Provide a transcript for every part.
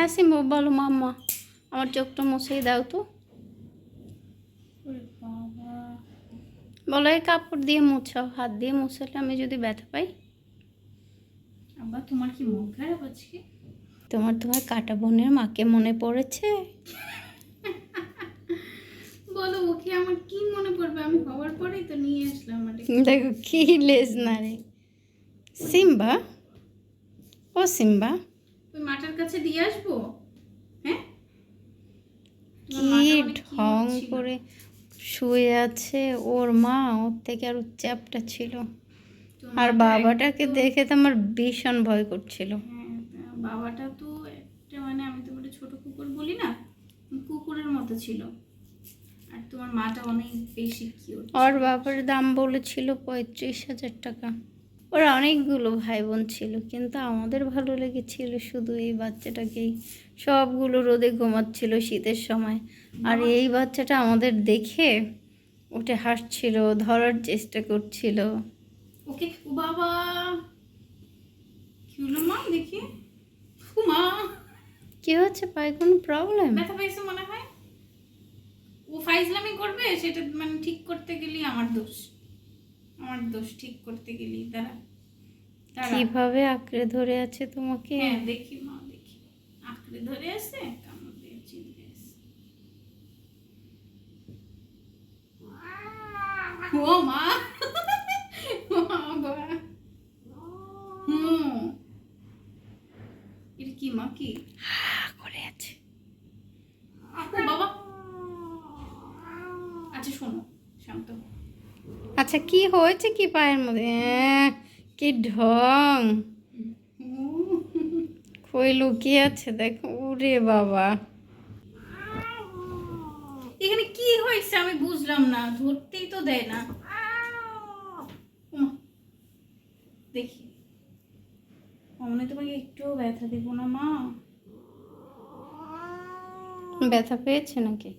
হ্যাঁ সিম্বু বলো মাম্মা আমার চোখটা মুছেই দাও তো। বলো এই কাপড় দিয়ে মুছাও হাত দিয়ে মুছালে আমি যদি ব্যথা পাই? আব্বা তোমার কি মন খারাপ আজকে? তোমার তোমার কাটা বোনের মাকে মনে পড়েছে। বলো ওকে আমার কি মনে পড়বে? আমি হওয়ার পরেই তো নিয়ে আসলাম দেখো কি লেজ না রে সিম্বা ও সিম্বা। ওই মাটার কাছে দিয়ে আসব? হ্যাঁ? কি ঢং করে শুয়ে আছে ওর মা ওর থেকে আরও চ্যাপটা ছিল। আর বাবাটাকে দেখে তো আমার ভীষণ ভয় করছিল। হ্যাঁ বাবাটা তো একটা মানে আমি তো একটা ছোট কুকুর বলি না কুকুরের মতো ছিল। আর তোমার মাটা অনেক বেশি কিউট ওর বাবার দাম বলেছিল পঁয়ত্রিশ হাজার টাকা। ওর অনেকগুলো ভাই বোন ছিল কিন্তু আমাদের ভালো লেগেছিল শুধু এই বাচ্চাটাকেই। সবগুলো রোদে ঘুমাচ্ছিল শীতের সময়। আর এই বাচ্চাটা আমাদের দেখে উঠে হাসছিল ধরার চেষ্টা করছিল। ওকে বাবা। কি হলো মা দেখি। মা। কি হচ্ছে পায়ে কোনো প্রবলেম ব্যথা পাইছে মনে হয়? ও ফাইজলামি করবে সেটা মানে ঠিক করতে গেলেই আমার দোষ। আমার দোষ ঠিক করতে গেলেই তারা কীভাবে আঁকড়ে ধরে আছে তোমাকে? হ্যাঁ দেখি মা দেখি। আঁকড়ে ধরে আছে কামড় দিয়ে চিনতে ও মা! বাবা। হুম। এটা কি মা কি হা করে আছে ও বাবা আচ্ছা শোনো শান্ত হও। আচ্ছা কি হয়েছে কি পায়ের মধ্যে? কি ঢং? কই লুকিয়ে আছে দেখো উরে বাবা। এখানে কি হয়েছে আমি বুঝলাম না ধরতেই তো দেয় না। দেখি। অমনে তোমাকে একটুও ব্যথা দেব না মা। ব্যথা পেয়েছে নাকি?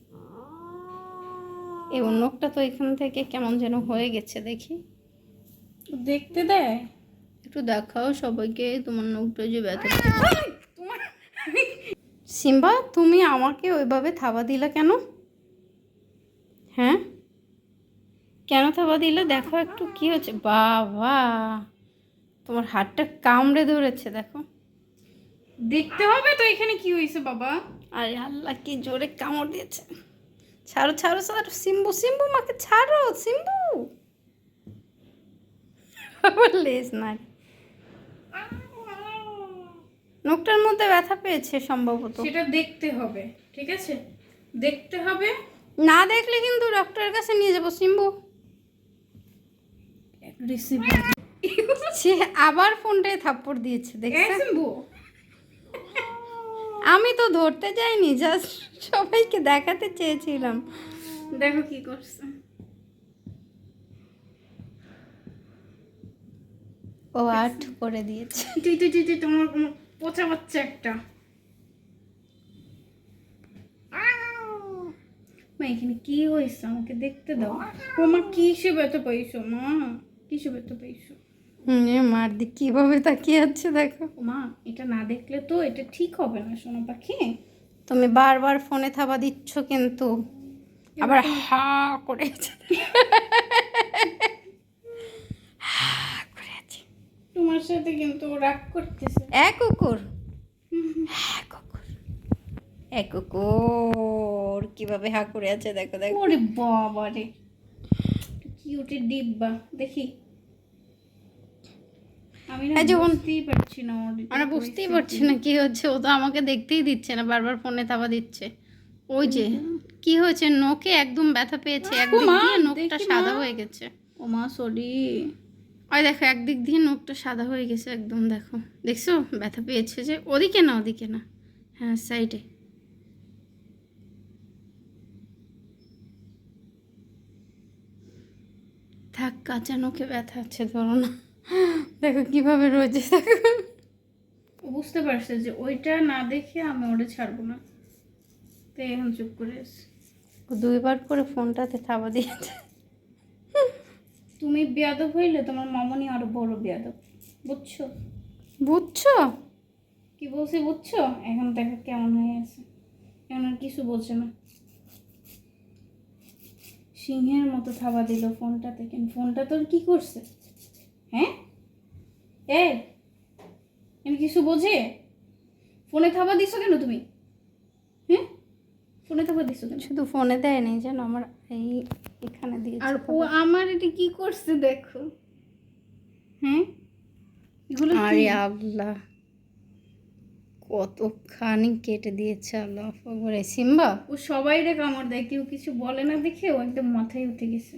এই নখটা তো এখান থেকে কেমন যেন হয়ে গেছে দেখি। দেখতে দেয়। একটু দেখাও সবাইকে তোমার নখটা যে ব্যথা তোমার সিম্বা তুমি আমাকে ওইভাবে থাবা দিলা কেন? হ্যাঁ? কেন থাবা দিলে? দেখো একটু কি হচ্ছে। বাবা তোমার হাতটা কামড়ে ধরেছে দেখো। দেখতে হবে তো এখানে কি হয়েছে বাবা। আরে আল্লাহ কি জোরে কামড় দিয়েছে। ছাড়ো ছাড়ো ছাড়ো সিম্বু সিম্বু মাকে ছাড়ো সিম্বু। আবার লেজ নাই। নখটার মধ্যে ব্যথা পেয়েছে সম্ভবত। সেটা দেখতে হবে ঠিক আছে? দেখতে হবে। না দেখলে কিন্তু ডক্টরের কাছে নিয়ে যাব সিম্বু। রিসিভ সে আবার ফোনটায় থাপ্পড় দিয়েছে দেখছে সিম্বু। আমি তো ধরতে যাইনি জাস্ট সবাইকে দেখাতে চেয়েছিলাম। দেখো কি করছে। ও আর্ট করে দিয়েছে। তুই তুই তুই তুই তোমার কোনো পচা বাচ্চা একটা। মা এখানে কি হয়েছে? আমাকে দেখতে দাও। আমার কিসে ব্যথা পাইছো? মা কিসে ব্যথা পাইছো? মার দি কীভাবে তাকিয়ে আছে দেখো। মা এটা না দেখলে তো এটা ঠিক হবে না সোনা পাখি। তুমি বারবার ফোনে থাবা দিচ্ছ কিন্তু। আবার হা করে করে আছে। তোমার সাথে কিন্তু রাগ করতেছে। এক কুকুর। হ্যাঁ কুকুর। এক কুকুর কীভাবে হা করে আছে দেখো দেখো। ওরে বাবা রে কিউটের ডিব্বা দেখি। আমি বুঝতেই পারছি না আমরা বুঝতেই পারছি না কি হচ্ছে? ও তো আমাকে দেখতেই দিচ্ছে না বারবার ফোনে থাবা দিচ্ছে। ওই যে কি হয়েছে? নোকে একদম ব্যথা পেয়েছে একদিক মা, নোকটা সাদা হয়ে গেছে। ও মা সরি ওই দেখো একদিক দিয়ে নোকটা সাদা হয়ে গেছে একদম দেখো। দেখছ? ব্যথা পেয়েছে যে ওদিকে না ওদিকে না। হ্যাঁ সাইডে থাক কাঁচা নোকে ব্যথা আছে ধরো না। দেখো কীভাবে রয়েছে দেখো। বুঝতে পারছে যে ওইটা না দেখে আমি ওটা ছাড়বো না। তাই এখন চুপ করে ও দুইবার করে ফোনটাতে থাবা দিয়েছে তুমি বেয়াদব হইলে তোমার মামনি আরও বড় বেয়াদব বুঝছ? বুঝছ? কি বলছি বুঝছ? এখন দেখো কেমন হয়ে আছে। এখন আর কিছু বলছে না। সিংহের মতো থাবা দিল ফোনটাতে থেকে ফোনটা তোর কি করছে? হ্যাঁ? এ আমি কিছু বোঝে? ফোনে থাবা দিছো কেন তুমি? হ্যাঁ ফোনে থাবা দিছো কেন? শুধু ফোনে দেয় নেই জানো আমার এই এখানে দিয়ে আর ও আমার এটা কি করছে দেখো। হ্যাঁ এগুলো আরে আল্লাহ কতখানি কেটে দিয়েছে আল্লাহ করে। সিম্বা? ও সবাই রে কামড় দেয় কেউ কিছু বলে না দেখে ও একদম মাথায় উঠে গেছে।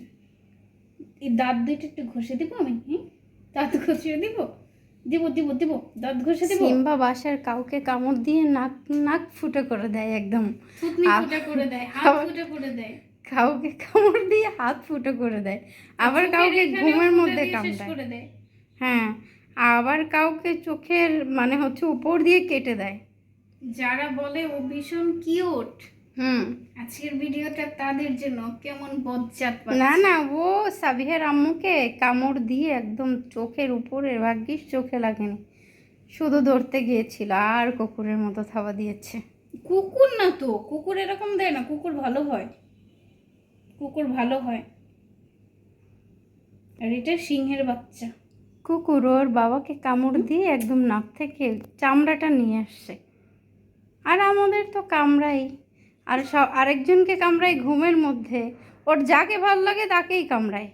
এই দাঁত দুইটা একটু ঘষে দিব আমি হ্যাঁ দাঁত ঘষে দিব দিব দিব দিব দাঁত ঘষে দিব। সিম্বা বাসার কাউকে কামড় দিয়ে নাক নাক ফুটে করে দেয় একদম। থুতনি আ- করে দেয় হাত আবার- করে দেয়। কাউকে কামড় দিয়ে হাত ফুটো করে দেয় আবার কাউকে ঘুমের মধ্যে করে দেয়। হ্যাঁ আবার কাউকে চোখের মানে হচ্ছে উপর দিয়ে কেটে দেয়। যারা বলে ও ভীষণ কিউট হুম। আজকের ভিডিওটা তাদের জন্য কেমন বজ্জাত না না ও সাবিহের আম্মুকে কামড় দিয়ে একদম চোখের উপরে ভাগ্যিস চোখে লাগেনি। শুধু ধরতে গিয়েছিল আর কুকুরের মতো থাবা দিয়েছে। কুকুর না তো কুকুর এরকম দেয় না কুকুর ভালো হয়। কুকুর ভালো হয়। আর এটা সিংহের বাচ্চা। কুকুর ওর বাবাকে কামড় দিয়ে একদম নাক থেকে চামড়াটা নিয়ে আসছে। আর আমাদের তো কামড়াই। আর সব আরেকজনকে কামড়ায় ঘুমের মধ্যে। ওর যাকে ভালো লাগে তাকেই কামড়ায়।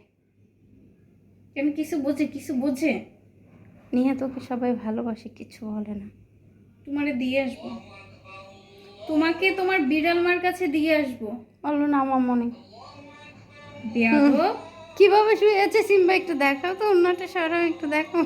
কেন কিছু বোঝে কিছু বোঝে? নিয়ে তোকে সবাই ভালোবাসে কিছু বলে না। তোমারে দিয়ে আসব। তোমাকে তোমার বিড়াল মার কাছে দিয়ে আসব। বলল না আমার মনে। কীভাবে শুয়ে আছে সিম্বা একটু দেখাও তো অন্যটা সরাও একটু দেখো।